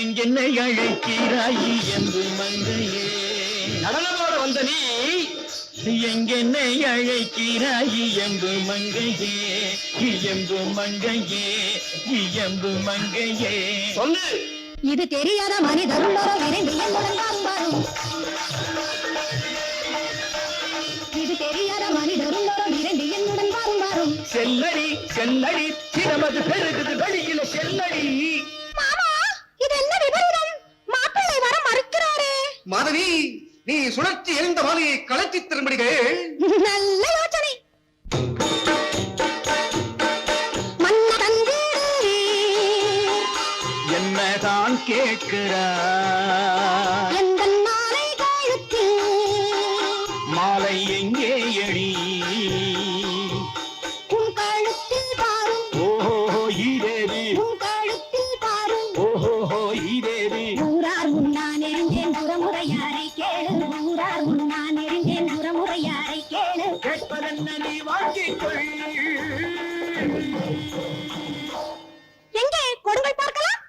எங்கென்னை அழைக்கிறாய் என்று மங்கையே. நடனமாட வந்த நீ எங்கென்னை அழைக்கிறாய் எம்பு மங்கையே. இயம்பு மங்கையே இயம்பு மங்கையே. சொல்லு. இது தெரியாத மனிதருள்ளோ விரைந்து என்னுடன் வாரும் வாரும் இது தெரியாத மனிதருள்ளோ விரைந்து என்னுடன் வாரும் வாரும் செல்லடி செல்லடி சிரமது பெருகுது வெளியில செல்லடி. நீ சுழற்சி எழுந்த மாலையை கலத்தி திரும்படிகள்? நல்ல யோசனை. என்னதான் கேட்கிறாய் எங்கே? கொடுங்கள் பார்க்கலாம்.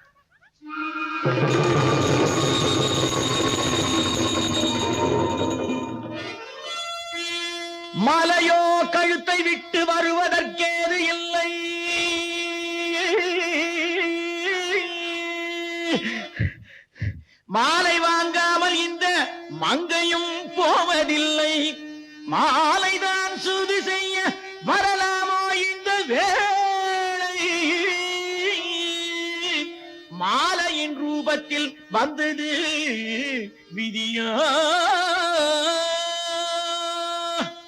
மலையோ கழுத்தை விட்டு வருவதற்கேது இல்லை. மாலை வாங்காமல் இந்த மங்கையும் போவதில்லை. மாலைதான் ரூபத்தில் வந்தது விதியா?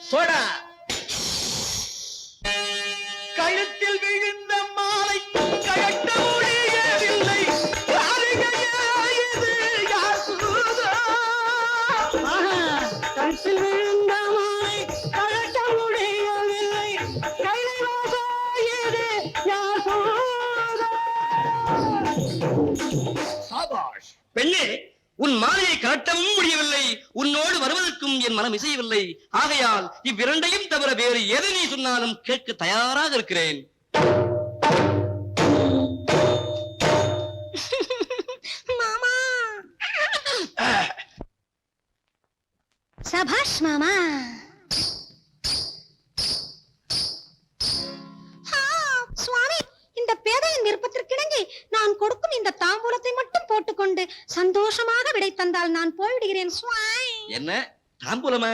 சொடா. கழுத்தில் விழுந்த மாலை கழட்ட முடியவில்லை. கழுத்தில் விழுந்த மாலை உன் மாலையை கட்டவும் முடியவில்லை. உன்னோடு வருவதற்கும் என் மனம் இசையவில்லை. ஆகையால் இவ்விரண்டையும் தவிர வேறு எது நீ சொன்னாலும் கேட்க தயாராக இருக்கிறேன். மாமா! சபாஷ் மாமா! சந்தோஷமாக விடை தந்தால் நான் போய்விடுகிறேன் சுவாய். என்ன? தாம்பூலமா?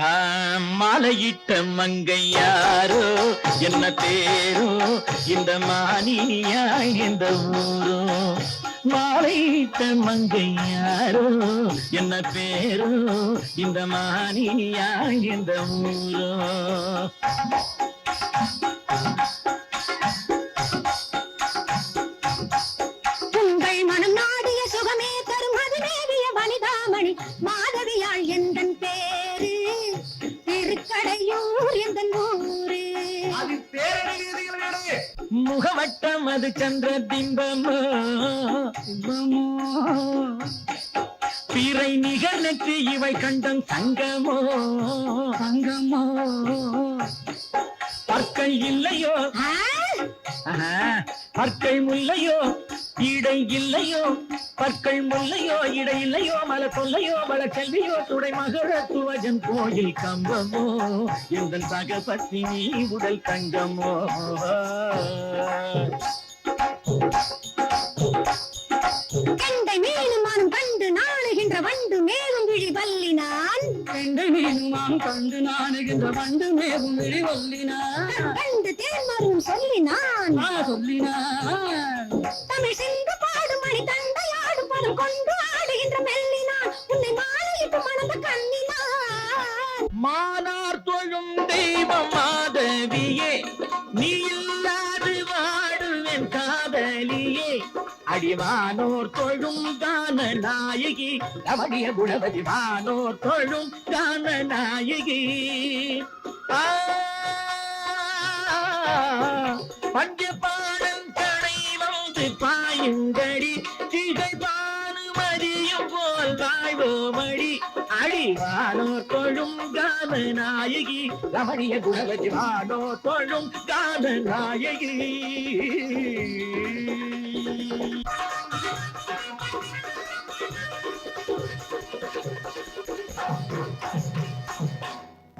ஆ, மாலையிட்ட மங்கை யாரோ என்ன பேரோ இந்த மானினியா இந்த ஊரோ. மாலையிட்ட மங்கை யாரோ என்ன பேரோ இந்த மானினியா இந்த ஊரோ. மாதவியாள் எந்தன் பேரு. திருக்கடையூர் எந்தன் ஊரு. முகவட்டம் அது சந்திர பிம்பமோ. பிறை நிகர் நெற்றி இவை கண்டம் சங்கமோ. சங்கமோ. பற்கள் இல்லையோ? பற்கள் முல்லையோ? இடை இல்லையோ பற்கள் முல்லையோ இடை இல்லையோ மல கொல்லையோ மல கல்வியோ துடை மகள துவஜன் கோயில் கம்பமோ எந்த சகபத்தி நீ உடல் கங்கமோ கண்டை மானும் கண்டு நாணுகின்ற வண்டு மேலும் விழி வல்லினான். கண்டு மீனுமாம் கண்டு நாணுகின்ற வண்டு மேவும் விழிவல்லினான் கண்டு தேன்மரும் சொல்லினான். சொல்லினான். தமிழ் சென்று பாடும் மணி தண்டையாடும் பதம் கொண்டு ஆடுகின்ற மெல்லினான். உன்னை மாலையிட்டு மணந்த கண்ணினான். மானார் தொழும் தெய்வம் மாதவியே நீ இல்லாது வாடுவேன் காதலியே. அடிவானோர் தொழும் கான நாயகி ரமணிய குணவதி வானோர் தொழும் கான நாயகி. ஆ, பஞ்சபாடன் தடை வந்து பாயுங்கடி. திகை பானுமதியும் போல வாழ்வோமடி அடிவானோ தொழும் காத நாயகி ரமணிய குணவதி வானோ தொழும் காத நாயகி Thank you.